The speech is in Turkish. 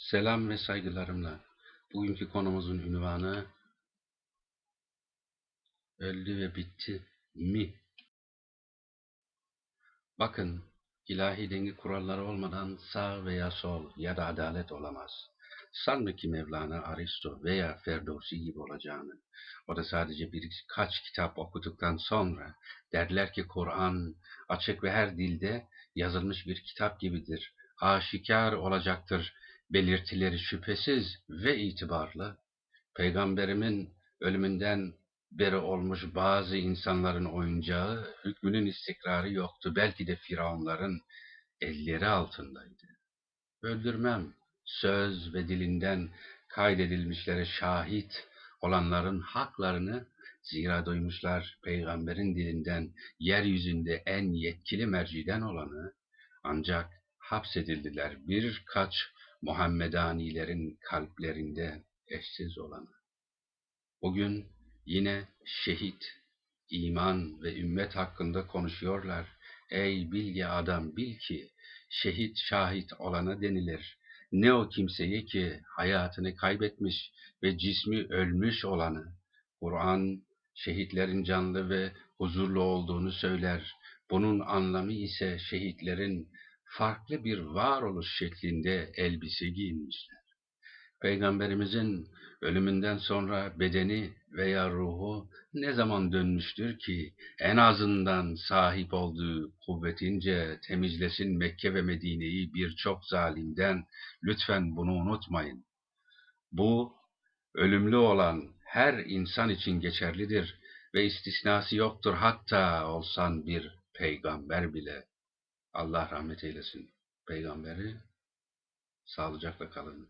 Selam ve saygılarımla. Bugünkü konumuzun ünvanı öldü ve bitti mi? Bakın, ilahi denge kuralları olmadan sağ veya sol ya da adalet olamaz. Sanma ki Mevlana, Aristo veya Ferdowsi gibi olacağını. O da sadece birkaç kitap okuduktan sonra derler ki Kur'an açık ve her dilde yazılmış bir kitap gibidir. Aşikar olacaktır belirtileri şüphesiz ve itibarlı. Peygamberimin ölümünden beri olmuş bazı insanların oyuncağı, hükmünün istikrarı yoktu. Belki de firavunların elleri altındaydı. Öldürmem, söz ve dilinden kaydedilmişlere şahit olanların haklarını zira duymuşlar peygamberin dilinden yeryüzünde en yetkili merciden olanı ancak hapsedildiler birkaç Muhammedanilerin kalplerinde eşsiz olanı. Bugün yine şehit, iman ve ümmet hakkında konuşuyorlar. Ey bilge adam bil ki şehit şahit olana denilir. Ne o kimseyi ki hayatını kaybetmiş ve cismi ölmüş olanı. Kur'an şehitlerin canlı ve huzurlu olduğunu söyler. Bunun anlamı ise şehitlerin farklı bir varoluş şeklinde elbise giyinmişler. Peygamberimizin ölümünden sonra bedeni veya ruhu ne zaman dönmüştür ki en azından sahip olduğu kuvvetince temizlesin Mekke ve Medine'yi birçok zalimden lütfen bunu unutmayın. Bu ölümlü olan her insan için geçerlidir ve istisnası yoktur hatta olsan bir peygamber bile. Allah rahmet eylesin peygamberi. Sağlıcakla kalın.